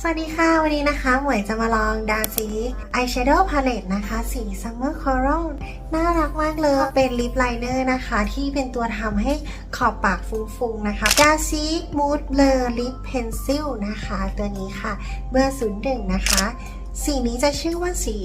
สวัสดีค่ะ วันนี้นะคะหมวยจะมาลองดาซีอายแชโดว์พาเลตนะคะ สี Summer Coral น่ารักมากเลย เป็นลิปไลเนอร์นะคะ ที่เป็นตัวทำให้ขอบปากฟุ้งๆนะคะดาซีมูดเบลอลิปเพนซิลนะคะ ตัวนี้ค่ะ เบอร์01 นะคะ สีนี้จะชื่อว่าสี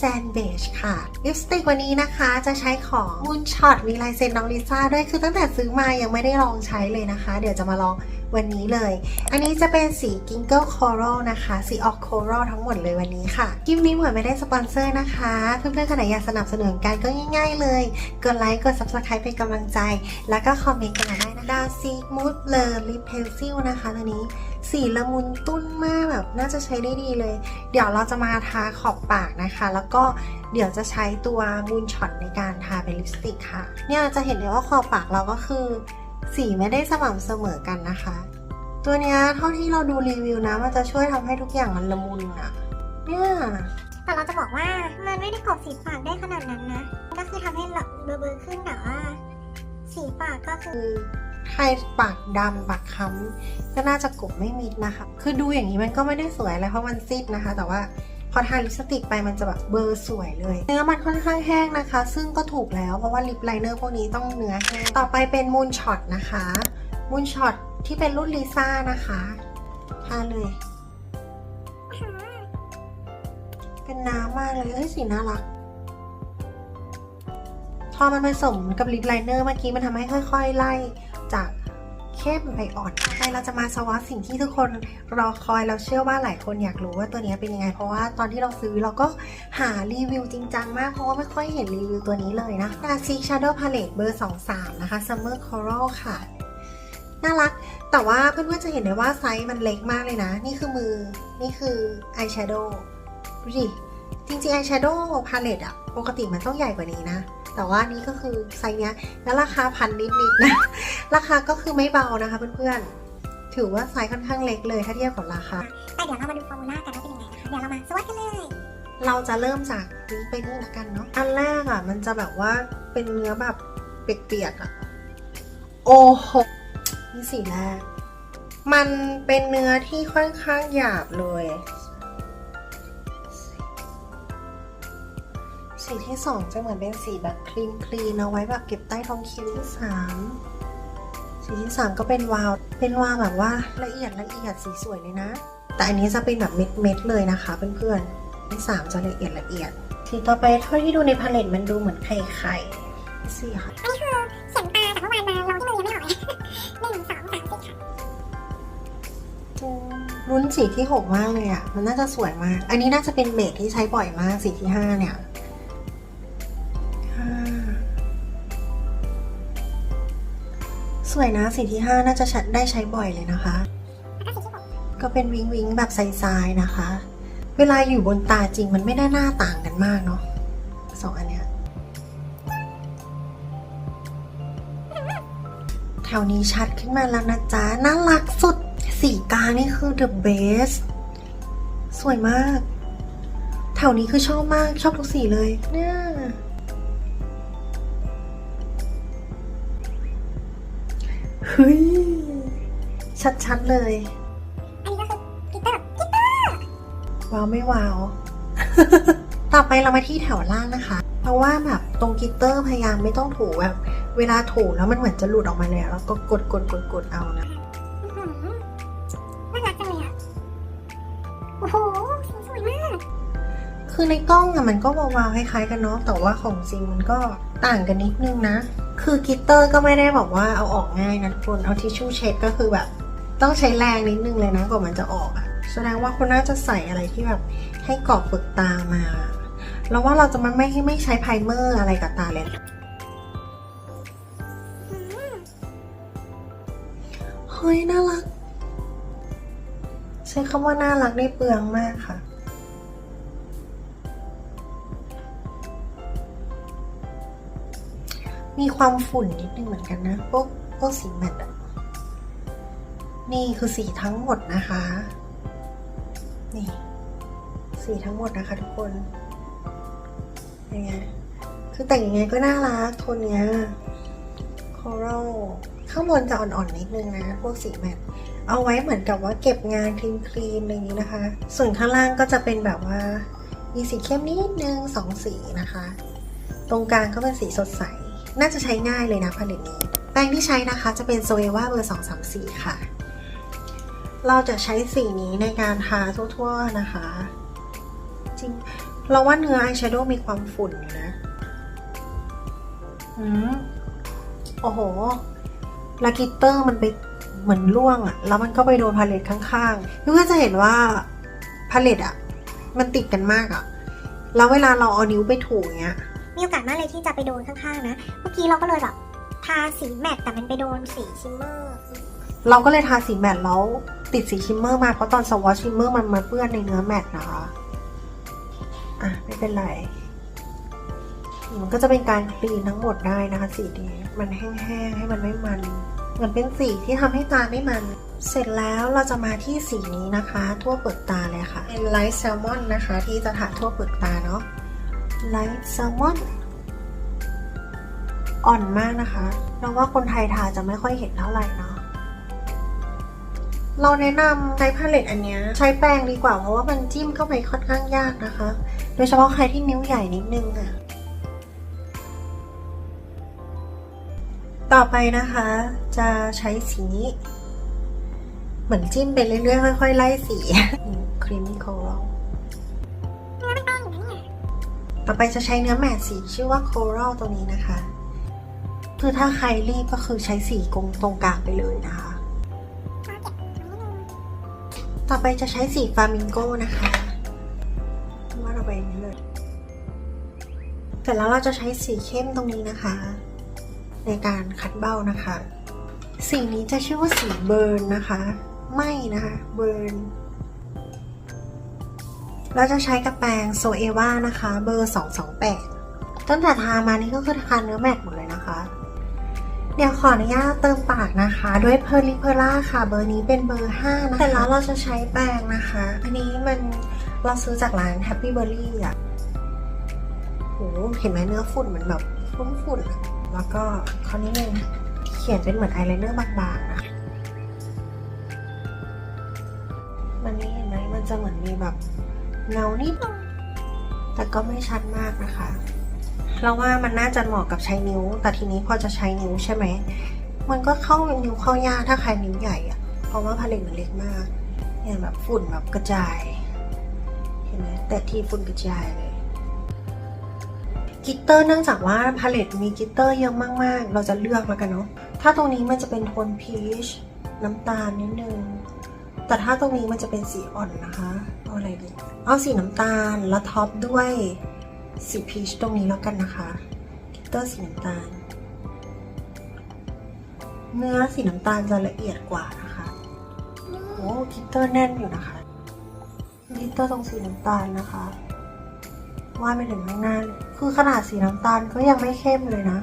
Sand Beige ค่ะ ลิปสติกวันนี้นะคะจะใช้ของ Moon Shot มีลายเซ็นน้องลิซ่าด้วยคือตั้งแต่ซื้อมายังไม่ได้ลองใช้เลยนะคะ เดี๋ยวจะมาลอง วันนี้เลย อันนี้จะเป็นสี Ginkgo Coral นะคะ สีออก Coral ทั้งหมดเลยวันนี้ค่ะคลิปนี้เหมือนไม่ได้สปอนเซอร์นะคะ เพื่อนๆคนไหนอยากสนับสนุนกันก็ง่าย ๆ เลย กดไลค์ กด Subscribe เป็นกำลังใจ แล้วก็คอมเมนต์กันมาได้นะดาซีมูดเลอร์ลิปเพนซิลนะคะตัวนี้สีละมุนตุ้นมากแบบน่าจะใช้ได้ดีเลย เดี๋ยวเราจะมาทาขอบปากนะคะ แล้วก็เดี๋ยวจะใช้ตัวมูนช็อตในการทาเป็นลิปสติกค่ะ เนี่ยจะเห็นเลยว่าขอบปากเราก็คือ สีไม่ได้สม่ำเสมอกันนะคะ ตัวเนี้ยเท่าที่เราดูรีวิวนะ มันจะช่วยทำให้ทุกอย่างมันละมุนอะเนี่ยแต่เราจะบอกว่ามันไม่ได้กรอบสีปากได้ขนาดนั้นนะ ก็คือทำให้เราเบลอๆขึ้นแต่ว่า สีปากก็คือคือใครปากดำปากค้ำก็น่าจะกบไม่มิดนะคะ คือดูอย่างนี้มันก็ไม่ได้สวยอะไรเพราะมันซีดนะคะ แต่ว่าพ อทาลิปสติกไปมันจะแบบเบอร์สวยเลย เนื้อมันค่อนข้างแห้งนะคะ ซึ่งก็ถูกแล้วเพราะว่าลิปไลเนอร์พวกนี้ต้องเนื้อแห้ง ต่อไปเป็นมูนช็อตนะคะมูนช็อตที่เป็นรุ่นลิซ่านะคะทาเลย เป็นน้ำมากเลยเอ้ยสีน่ารักพอมันผสมกับลิปไลเนอร์เมื่อกี้มันทำให้ค่อย ๆ ไล่จาก เข้มไปอ่อนไปเราจะมาสวอตสิ่งที่ทุกคนรอคอยเราเชื่อว่าหลายคนอยากรู้ว่าตัวนี้เป็นยังไง เพราะว่าตอนที่เราซื้อเราก็หารีวิวจริงจังมากเพราะว่าไม่ค่อยเห็นรีวิวตัวนี้เลยนะดาซีชาร์โดพาเลตเบอร์ 23 นะคะ Summer Coral ค่ะ น่ารัก แต่ว่าเพื่อนๆจะเห็นได้ว่าไซส์มันเล็กมากเลยนะ นี่คือมือ นี่คืออายแชโดว์ดูดิจริงๆอายแชโดว์พาเลตอะปกติมันต้องใหญ่กว่านี้นะ แต่ว่านี่ก็คือไซส์เนี้ยแล้วราคาพันนิดๆนะ ราคาก็คือไม่เบานะคะเพื่อนๆ ถือว่าไซส์ค่อนข้างเล็กเลยถ้าเทียบกับราคาแต่เดี๋ยวเรามาดูฟอร์มูล่ากันว่าเป็นยังไงนะคะ เดี๋ยวเรามาสวัสดกันเลย เราจะเริ่มจากนี้ไปนี่ละกันเนาะ อันแรกอะมันจะแบบว่าเป็นเนื้อแบบเปียกๆอะโอ้โหนี่สีแรก มันเป็นเนื้อที่ค่อนข้างหยาบเลย สีที่สองจะเหมือนเป็นสีแบบคลีนคลีนเอาไว้แบบเก็บใต้ท้องคิ้วที่สามสีที่สามก็เป็นวาวเป็นวาวแบบว่าละเอียดละเอียดสีสวยเลยนะ แต่อันนี้จะเป็นแบบเม็ดเม็ดเลยนะคะเพื่อนๆที่สามจะละเอียดละเอียด สีต่อไปเท่าที่ดูในพาเลตมันดูเหมือนไข่ไข่สีค่ะอันนี้คือเข็มตาแต่เมื่อวานมาลองที่มือยังไม่ออกเลยหนึ่งสองสามสี่ค่ะลุ้นสีที่หกมากเลยอะ มันน่าจะสวยมาก อันนี้น่าจะเป็นเบสที่ใช้บ่อยมากสีที่ห้าเนี่ย สวยนะสีที่ห้าน่าจะชัดได้ใช้บ่อยเลยนะคะก็สีที่หกก็เป็นวิงวิงแบบใสๆนะคะ เวลาอยู่บนตาจริงมันไม่ได้หน้าต่างกันมากเนาะสองอันเนี้ยแถวนี้ชัดขึ้นมาแล้วนะจ๊ะ น่ารักสุด สีกลางนี่คือ the best สวยมาก แถวนี้คือชอบมากชอบทุกสีเลยเนี่ย ฮ้ย ชัดๆเลย อันนี้ก็คือกิตเตอร์กิตเตอร์ว้าวไม่ว้าว ต่อไปเรามาที่แถวล่างนะคะ เพราะว่าแบบตรงกลิตเตอร์พยายามไม่ต้องถูแบบเวลาถูแล้วมันเหมือนจะหลุดออกมาเลยอะแล้วก็กดกดกดกดเอานะอื้อหือน่ารักจังเลยอะ โอ้โหสีสวยมาก คือในกล้องอะมันก็วาวๆคล้ายๆกันเนาะ แต่ว่าของจริงมันก็ต่างกันนิดนึงนะ คือกิตเตอร์ก็ไม่ได้บอกว่าเอาออกง่ายนะทุกคนเอาทิชชู่เช็ดก็คือแบบ ต้องใช้แรงนิดนึงเลยนะกว่ามันจะออกอะแสดงว่าคุณน่าจะใส่อะไรที่แบบให้กรอบเปลือกตามาแล้วว่าเราจะมันไม่ไม่ใช้ไพรเมอร์อะไรกับตาเลยเฮ้ยน่ารัก ใช้คำว่าน่ารักได้เปลืองมากค่ะ มีความฝุ่นนิดนึงเหมือนกันนะ พวกพวกสีแมตต์อะนี่คือสีทั้งหมดนะคะ นี่ สีทั้งหมดนะคะทุกคนยังไงคือแต่งยังไงก็น่ารักโทนเนี้ย coral เข้าข้างบนจะอ่อนๆนิดนึงนะ พวกสีแมทเอาไว้เหมือนกับว่าเก็บงานคลีนคลีนอะไรอย่างนี้นะคะ ส่วนข้างล่างก็จะเป็นแบบว่า มีสีเข้มนิดนึงสองสีนะคะ ตรงกลางก็เป็นสีสดใส น่าจะใช้ง่ายเลยนะผลิตนี้ แป้งที่ใช้นะคะจะเป็นโซเอว่าเบอร์ 234 ค่ะ เราจะใช้สีนี้ในการทาทั่วๆนะคะ จริง เราว่าเนื้ออายแชโดว์มีความฝุ่นอยู่นะ อืมโอ้โหลากิเตอร์มันไปเหมือนร่วงอะแล้วมันก็ไปโดนพาเลตข้างๆเพี่ก็จะเห็นว่าพาเลตอะมันติดกันมากอะแล้วเวลาเราเอานิ้วไปถูอย่างเงี้ย มีโอกาสมากเลยที่จะไปโดนข้างๆนะ เมื่อกี้เราก็เลยแบบทาสีแมตต์แต่มันไปโดนสีชิมเมอร์ เราก็เลยทาสีแมตต์แล้วติดสีชิมเมอร์มาเพราะตอนสวอชชิมเมอร์มันมาเปื้อนในเนื้อแมตต์นะคะ อะ ไม่เป็นไร มันก็จะเป็นการคลีนทั้งหมดได้นะคะสีนี้มันแห้งๆให้มันไม่มันเหมือนเป็นสีที่ทำให้ตาไม่มัน เสร็จแล้วเราจะมาที่สีนี้นะคะ ทั่วเปลือกตาเลยค่ะ เป็นไลท์แซลมอนนะคะ ที่จะทาทั่วเปลือกตาเนาะ ไลท์แซลมอนอ่อนมากนะคะเราว่าคนไทยทาจะไม่ค่อยเห็นเท่าไหร่เนาะเราแนะนำใช้พาเลตอันนี้ใช้แปรงดีกว่าเพราะว่ามันจิ้มเข้าไปค่อนข้างยากนะคะ โดยเฉพาะใครที่นิ้วใหญ่นิดนึงอะต่อไปนะคะ จะใช้สีนี้ เหมือนจิ้มไปเรื่อยๆ ค่อยๆ ไล่สีครีมมี่โคลเต่อไปจะใช้เนื้อแมตสีชื่อว่าโคลตัวนี้นะคะ คือถ้าใครรีบก็คือใช้สีกงตรงกลางไปเลยนะคะ ต่อไปจะใช้สีฟามิงโก้นะคะว่าเราไปอย่างนี้เลยเสร็จแล้วเราจะใช้สีเข้มตรงนี้นะคะ ในการคัดเบ้านะคะ สีนี้จะชื่อว่าสีเบิร์นนะคะ ไม่นะคะ เบิร์น เราจะใช้กระแปรงโซเอวานะคะ เบอร์ 228 ตั้งแต่ทามานี่ก็คือทาเนื้อแมตต์หมดเลยนะคะ เดี๋ยวขออนุญาตเติมปากนะคะ ด้วยเพอร์ลิเพอร่าค่ะ เบอร์นี้เป็นเบอร์ 5 นะคะแต่แล้วเราจะใช้แปรงนะคะ อันนี้มันเราซื้อจากร้าน Happy Berry อะโหเห็นไหมเนื้อฝุ่นเหมือนแบบฝุ่นๆอะแล้วก็คราวนี้นึงเขียนเป็นเหมือนไอายไลเนอร์บางๆนะมันนี่เห็นไหมมันจะเหมือนมีแบบ เงานิดนึงแต่ก็ไม่ชัดมากนะคะ เราว่ามันน่าจะเหมาะกับใช้นิ้ว แต่ทีนี้พอจะใช้นิ้วใช่ไหม มันก็เข้านิ้วเข้ายากถ้าใครนิ้วใหญ่อะเพราะว่าพาเลตมันเล็กมากเนี่ยแบบฝุ่นแบบกระจาย เห็นไหมแต่ทีฝุ่นกระจายเลยกิตเตอร์เนื่องจากว่าพาเลตมีกิตเตอร์เยอะมาก ๆ เราจะเลือกแล้วกันเนาะ ถ้าตรงนี้มันจะเป็นโทนพีชน้ำตาลนิดนึง แต่ถ้าตรงนี้มันจะเป็นสีอ่อนนะคะเอาอะไรดีเอาสีน้ำตาลแล้วท็อปด้วยสีพีชตรงนี้แล้วกันนะคะกิตเตอร์สีน้ำตาล เนื้อสีน้ำตาลจะละเอียดกว่านะคะโอ้กิตเตอร์แน่นอยู่นะคะกิตเตอร์ตรงสีน้ำตาลนะคะวาดไปถึงข้างหน้าเลยคือขนาดสีน้ำตาลก็ยังไม่เข้มเลยนะ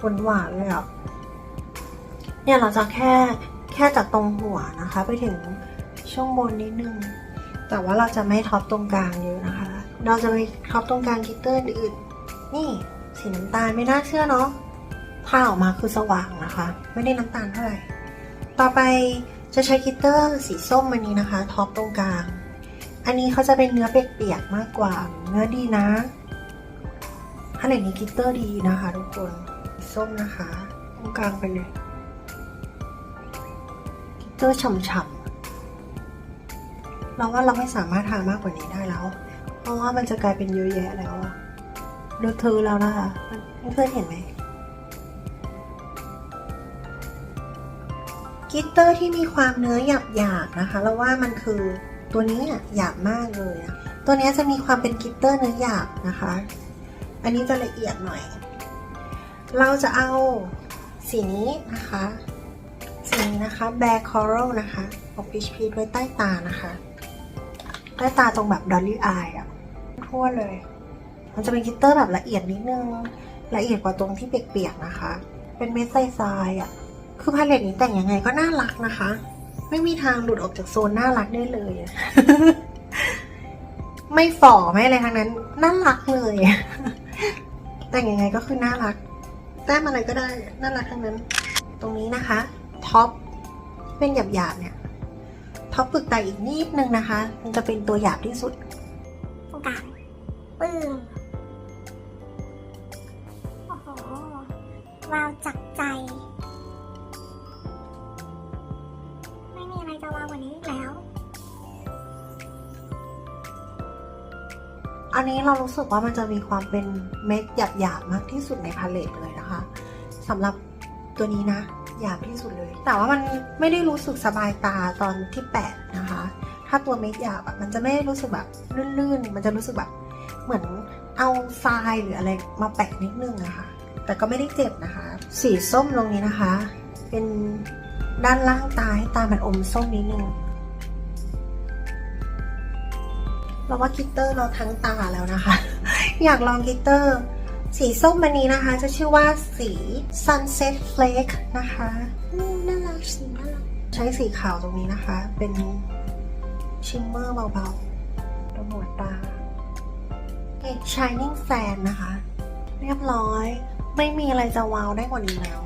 หวานหวานเลยอะเนี่ยเราจะแค่ แค่จากตรงหัวนะคะ ไปถึงช่วงบนนิดนึง แต่ว่าเราจะไม่ท็อปตรงกลางเยอะนะคะ เราจะไปท็อปตรงกลางกิตเตอร์อื่นนี่สีน้ำตาลไม่น่าเชื่อเนาะถ้าออกมาคือสว่างนะคะ ไม่ได้น้ำตาลเท่าไหร่ ต่อไปจะใช้กิตเตอร์สีส้มอันนี้นะคะท็อปตรงกลาง อันนี้เขาจะเป็นเนื้อเปียกๆมากกว่า เนื้อดีนะถ้าเหล่นี้กิตเตอร์ดีนะคะ ทุกคน ส้มนะคะ ตรงกลางไปเลย เตอฉ่ำๆเราว่าเราไม่สามารถทามากกว่านี้ได้แล้ว เพราะว่ามันจะกลายเป็นเยอะแยะแล้วอะเลอะเทอแล้วนะคะเพื่อนเห็นไหมกิตเตอร์ที่มีความเนื้อหยาบหยาบๆนะคะแล้วว่ามันคือตัวนี้อะหยาบมากเลยอะตัวนี้จะมีความเป็นกิตเตอร์เนื้อหยาบนะคะ อันนี้จะละเอียดหน่อย เราจะเอาสีนี้นะคะ สีนี้นะคะ Bear Coral นะคะของ Peach Peach ไว้ใต้ตานะคะ ใต้ตาตรงแบบ Dolly Eye อะทั่วเลย มันจะเป็นกิตเตอร์แบบละเอียดนิดนึง ละเอียดกว่าตรงที่เปียกๆนะคะ เป็นเม็ดทรายๆอะคือพาเลตนี้แต่งยังไงก็น่ารักนะคะ ไม่มีทางหลุดออกจากโซนน่ารักได้เลย ไม่ฝ่อไม่อะไรทั้งนั้นน่ารักเลย แต่งยังไงก็คือน่ารักแต้มอะไรก็ได้น่ารักทั้งนั้น ตรงนี้นะคะ ท็อปเป็นหยาบๆเนี่ยท็อปปึกตาอีกนิดนึงนะคะ มันจะเป็นตัวหยาบที่สุดตรงกลางปึ้งโอ้โหวาวจับใจ ไม่มีอะไรจะวาวกว่านี้อีกแล้ว อันนี้เรารู้สึกว่ามันจะมีความเป็นเม็ดหยาบๆมากที่สุดในพาเลตเลยนะคะสำหรับตัวนี้นะ หยาบที่สุดเลย แต่ว่ามันไม่ได้รู้สึกสบายตาตอนที่แปะนะคะ ถ้าตัวเม็ดหยาบมันจะไม่รู้สึกแบบลื่นๆ มันจะรู้สึกแบบเหมือนเอาทรายหรืออะไรมาแปะนิดนึงอะค่ะแต่ก็ไม่ได้เจ็บนะคะ สีส้มตรงนี้นะคะ เป็นด้านล่างตาให้ตามันอมส้มนิดนึงเราว่ากิตเตอร์เราทั้งตาแล้วนะคะ อยากลองกิตเตอร์ สีส้มอันนี้นะคะ จะชื่อว่าสี sunset flake นะคะอืมน่ารักสีน่ารักใช้สีขาวตรงนี้นะคะ เป็นชิมเมอร์เบาๆตรงหัวตา shining fan นะคะ เรียบร้อยไม่มีอะไรจะว้าวได้กว่านี้แล้ว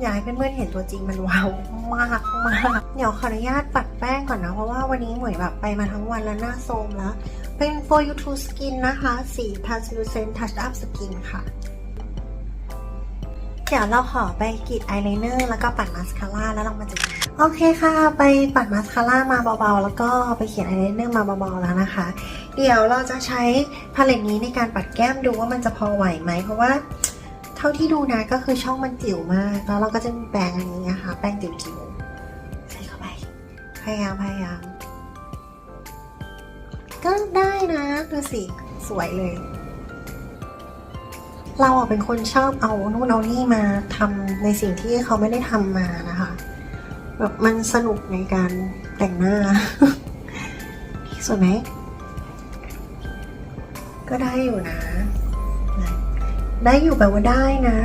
อยากให้เพื่อนๆเห็นตัวจริงมันว้าวมากมากเดี๋ยวขออนุญาตปัดแป้งก่อนนะ เพราะว่าวันนี้เหมือนแบบไปมาทั้งวันแล้วหน้าโทรมแล้ว เป็น for you to skin นะคะสี translucent touch up skin ค่ะ เดี๋ยวเราขอไปกรีดอายไลเนอร์แล้วก็ปัดมาสคาร่าแล้วเรามาเจอกันโอเคค่ะ ไปปัดมาสคาร่ามาเบาๆ แล้วก็ไปเขียนอายไลเนอร์มาเบาๆแล้วนะคะ เดี๋ยวเราจะใช้พาเลตนี้ในการปัดแก้มดูว่ามันจะพอไหวไหม เพราะว่าเท่าที่ดูนะก็คือช่องมันจิ๋วมาก แล้วเราก็จะมีแปรงอันนี้นะคะ แปรงจิ๋วๆใส่เข้าไป พยายามพยายาม ก็ได้นะดูสิ สวยเลย เราเป็นคนชอบเอานู่นเอานี่มาทำในสิ่งที่เขาไม่ได้ทำมานะคะแบบมันสนุกในการแต่งหน้า สวยไหม ก็ได้อยู่นะ ได้อยู่แปลว่าได้นะ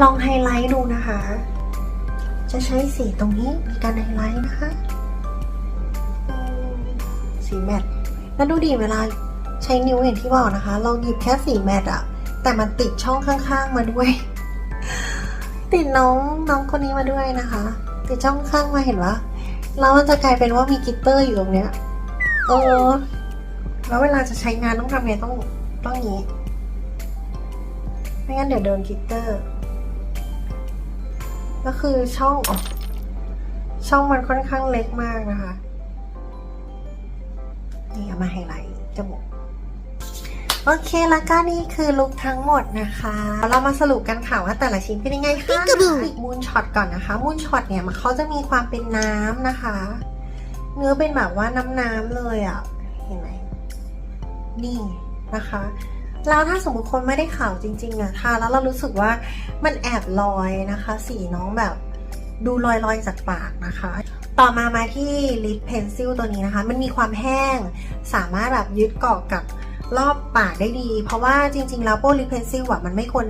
ลองไฮไลท์ดูนะคะ จะใช้สีตรงนี้ในการไฮไลท์นะคะ สีแมตต์แล้วดูดีเวลาใช้นิ้วอย่างที่บอกนะคะ เราหยิบแค่สีแมตต์อะแต่มันติดช่องข้างๆมาด้วย ติดน้องน้องคนนี้มาด้วยนะคะ ติดช่องข้างมาเห็นปะแล้วมันจะกลายเป็นว่ามีกิตเตอร์อยู่ตรงเนี้ยโอ้แล้วเวลาจะใช้งานต้องทำไงต้องต้องงนี้ไม่งั้นเดี๋ยวโดนกิตเตอร์ ก็คือช่องออกช่องมันค่อนข้างเล็กมากนะคะ นี่เอามาไฮไลท์จมูก โอเคแล้วก็นี่คือลุคทั้งหมดนะคะ เรามาสรุปกันค่ะว่าแต่ละชิ้นเป็นยังไงคะมูนช็อตก่อนนะคะ มูนช็อตเนี่ยมันเขาจะมีความเป็นน้ำนะคะ เนื้อเป็นแบบว่าน้ำน้ำๆเลยอะ่ะ เห็นไหม นี่นะคะ แล้วถ้าสมมติคนไม่ได้ขาวจริงๆอะทาแล้วเรารู้สึกว่ามันแอบลอยนะคะ สีน้องแบบดูลอยๆจากปากนะคะ ต่อมามาที่ลิปเพนซิลตัวนี้นะคะ มันมีความแห้ง สามารถแบบยึดเกาะกับรอบปากได้ดี เพราะว่าจริง ๆ แล้วโปรลิปเพนซิลอะมันไม่ควร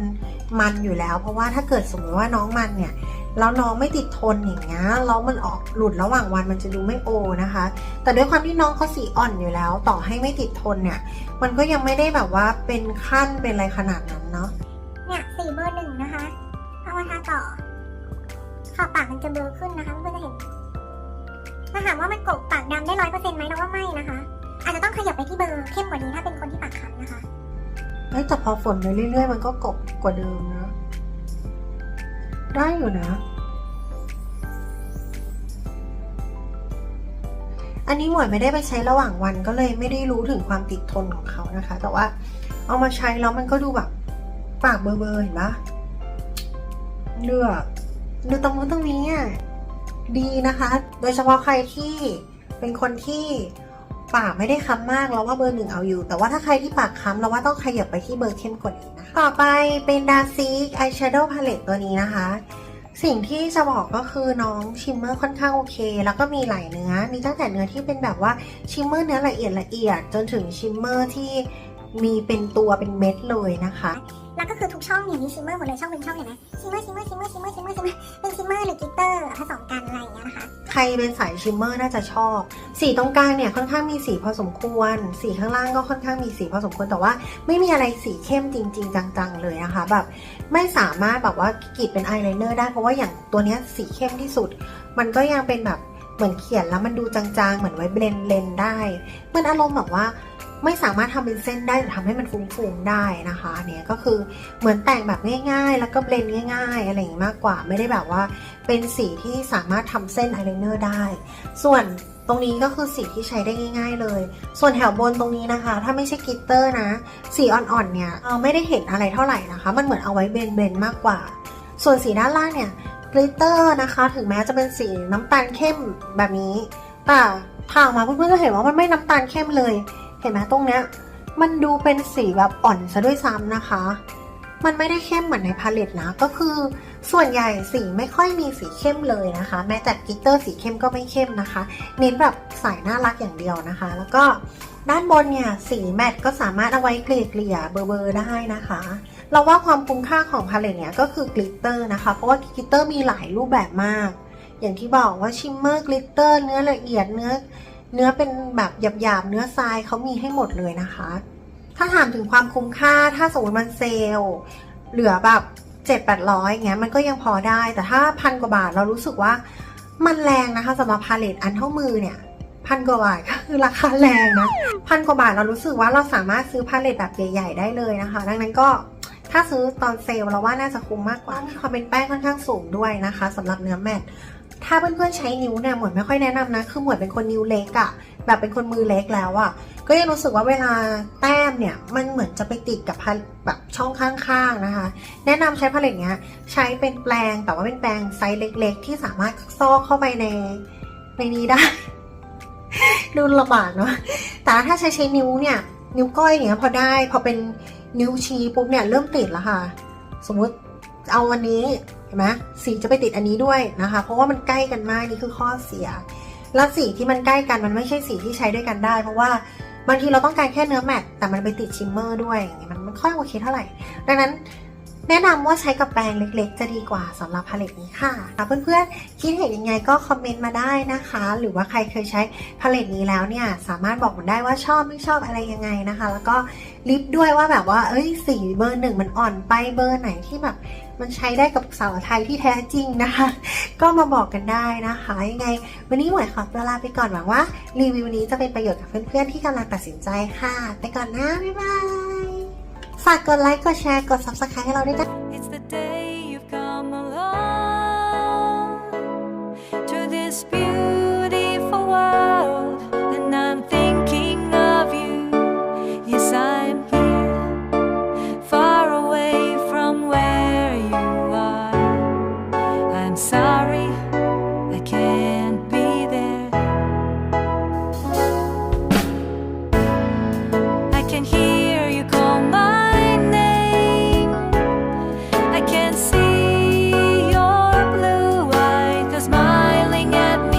มันอยู่แล้ว เพราะว่าถ้าเกิดสมมติว่าน้องมันเนี่ย แล้วน้องไม่ติดทนอย่างเงี้ยแล้วมันออกหลุดระหว่างวันมันจะดูไม่โอนะคะ แต่ด้วยความที่น้องเขาสีอ่อนอยู่แล้ว ต่อให้ไม่ติดทนเนี่ย มันก็ยังไม่ได้แบบว่าเป็นขั้นเป็นอะไรขนาดนั้นเนาะเนี่ยสีเบอร์หนึ่งนะคะเอามาทาต่อขอบปากมันจะเบลอขึ้นนะคะเพื่อนๆจะเห็นถ้าถามว่ามันกบปากดำได้ร้อยเปอร์เซ็นต์ไหมเราว่าไม่นะคะ อาจจะต้องขยับไปที่เบอร์เข้มกว่านี้ถ้าเป็นคนที่ปากขาวนะคะเฮ้ยแต่พอฝนไปเรื่อยๆ มันก็กบกว่าเดิมนะ ได้อยู่นะ อันนี้หมวยไม่ได้ไปใช้ระหว่างวันก็เลยไม่ได้รู้ถึงความติดทนของเขานะคะ แต่ว่าเอามาใช้แล้วมันก็ดูแบบปากเบลอๆเห็นปะเลือกดูตรงนู้นตรงนี้อะดีนะคะ โดยเฉพาะใครที่เป็นคนที่ปากไม่ได้ค้ำมากเราว่าเบอร์หนึ่งเอาอยู่ แต่ว่าถ้าใครที่ปากค้ำเราว่าต้องขยับไปที่เบอร์เข้มกว่านี้นะคะ ต่อไปเป็นดาซิกอายแชโดว์พาเลตตัวนี้นะคะ สิ่งที่จะบอกก็คือน้องชิมเมอร์ค่อนข้างโอเค แล้วก็มีหลายเนื้อ มีตั้งแต่เนื้อที่เป็นแบบว่าชิมเมอร์เนื้อละเอียดละเอียด จนถึงชิมเมอร์ที่มีเป็นตัวเป็นเม็ดเลยนะคะ แล้วก็คือทุกช่องเนี่ยมีชิมเมอร์หมดเลยช่องเป็นช่องเห็นไหมชิมเมอร์ชิมเมอร์ชิมเมอร์ชิมเมอร์ชิมเมอร์ชิมเมอร์เป็นชิมเมอร์หรือกิตเตอร์ผสมกันอะไรอย่างเงี้ยนะคะ ใครเป็นสายชิมเมอร์น่าจะชอบ สีตรงกลางเนี่ยค่อนข้างมีสีพอสมควร สีข้างล่างก็ค่อนข้างมีสีพอสมควรแต่ว่า ไม่มีอะไรสีเข้มจริง ๆ จังๆเลยนะคะแบบไม่สามารถแบบว่ากรีดเป็นอายไลเนอร์ได้เพราะว่าอย่างตัวเนี้ยสีเข้มที่สุด มันก็ยังเป็นแบบเหมือนเขียนแล้วมันดูจางๆ เหมือนไว้เบลนเลนได้ มันอารมณ์แบบว่า ไม่สามารถทำเป็นเส้นได้แต่ทำให้มันฟุ้งๆได้นะคะเนี่ยก็คือเหมือนแต่งแบบง่ายๆ แล้วก็เบลนง่าย ๆ อะไรอย่างนี้มากกว่า ไม่ได้แบบว่าเป็นสีที่สามารถทำเส้นอายไลเนอร์ได้ ส่วนตรงนี้ก็คือสีที่ใช้ได้ง่าย ๆ เลย ส่วนแถวบนตรงนี้นะคะ ถ้าไม่ใช่กิตเตอร์นะ สีอ่อนๆเนี่ยเราไม่ได้เห็นอะไรเท่าไหร่นะคะ มันเหมือนเอาไว้เบลนๆมากกว่า ส่วนสีด้านล่างเนี่ยกลิตเตอร์นะคะ ถึงแม้จะเป็นสีน้ำตาลเข้มแบบนี้ แต่ทางมาเพื่อนๆจะเห็นว่ามันไม่น้ำตาลเข้มเลย เห็นไหมตรงเนี้ยมันดูเป็นสีแบบอ่อนซะด้วยซ้ำนะคะ มันไม่ได้เข้มเหมือนในพาเลตนะ ก็คือส่วนใหญ่สีไม่ค่อยมีสีเข้มเลยนะคะ แม้แต่กิตเตอร์สีเข้มก็ไม่เข้มนะคะ เน้นแบบสายน่ารักอย่างเดียวนะคะ แล้วก็ด้านบนเนี่ยสีแมตต์ก็สามารถเอาไว้เกลี่ยๆเบอร์ได้นะคะ เราว่าความคุ้มค่าของพาเลตเนี่ยก็คือกลิตเตอร์นะคะ เพราะว่ากิตเตอร์มีหลายรูปแบบมาก อย่างที่บอกว่าชิมเมอร์กลิตเตอร์เนื้อละเอียดเนื้อ เนื้อเป็นแบบหยาบๆ เนื้อทรายเขามีให้หมดเลยนะคะ ถ้าถามถึงความคุ้มค่า ถ้าสมมติมันเซลเหลือแบบเจ็ดแปดร้อยอย่างเงี้ยมันก็ยังพอได้ แต่ถ้าพันกว่าบาทเรารู้สึกว่ามันแรงนะคะสำหรับพาเลตอันเท่ามือเนี่ยพันกว่าบาทก็คือราคาแรงนะพันกว่าบาทเรารู้สึกว่าเราสามารถซื้อพาเลตแบบใหญ่ ๆ ได้เลยนะคะ ดังนั้นก็ถ้าซื้อตอนเซลเราว่าน่าจะคุ้มมากกว่ามีความเป็นแป้งค่อนข้างสูงด้วยนะคะสำหรับเนื้อแมตต์ ถ้าเพื่อนๆใช้นิ้วเนี่ยหมวยไม่ค่อยแนะนำนะ คือหมวยเป็นคนนิ้วเล็กอะแบบเป็นคนมือเล็กแล้วอะก็ยังรู้สึกว่าเวลาแต้มเนี่ยมันเหมือนจะไปติดกับแบบช่องข้างๆนะคะ แนะนำใช้พาเลตเนี้ยใช้เป็นแปลงแต่ว่าเป็นแปลงไซส์เล็ก ๆ ที่สามารถซอกเข้าไปในในนี้ได้ ดูลำบากเนาะแต่ถ้าใช้ใช้นิ้วเนี่ยนิ้วก้อยเงี้ยพอได้พอเป็นนิ้วชี้ปุ๊บเนี่ยเริ่มติดแล้วค่ะ สมมุติเอาวันนี้ เห็นไหมสีจะไปติดอันนี้ด้วยนะคะ เพราะว่ามันใกล้กันมากนี่คือข้อเสีย แล้วสีที่มันใกล้กันมันไม่ใช่สีที่ใช้ด้วยกันได้ เพราะว่าบางทีเราต้องการแค่เนื้อแมตต์แต่มันไปติดชิมเมอร์ด้วยอย่างเงี้ยมันไม่ค่อยโอเคเท่าไหร่ ดังนั้นแนะนำว่าใช้กับแปรงเล็กๆ จะดีกว่าสำหรับพาเลตนี้ค่ะ เพื่อนๆ คิดเห็นยังไงก็คอมเมนต์มาได้นะคะ หรือว่าใครเคยใช้พาเลตนี้แล้วเนี่ย สามารถบอกผมได้ว่าชอบไม่ชอบอะไรยังไงนะคะ แล้วก็ลิฟด้วยว่าแบบว่า เอ้ยสีเบอร์หนึ่งมันอ่อนไปเบอร์ไหนที่แบบ มันใช้ได้กับสาวไทยที่แท้จริงนะคะ ก็มาบอกกันได้นะคะ ยังไง วันนี้หมวยขอตัวลาไปก่อนหวังว่า รีวิวนี้จะเป็นประโยชน์กับเพื่อนๆที่กำลังตัดสินใจค่ะ ไปก่อนนะ บ๊ายบาย ฝากกดไลค์ กดแชร์ กด subscribe ให้เราด้วยนะ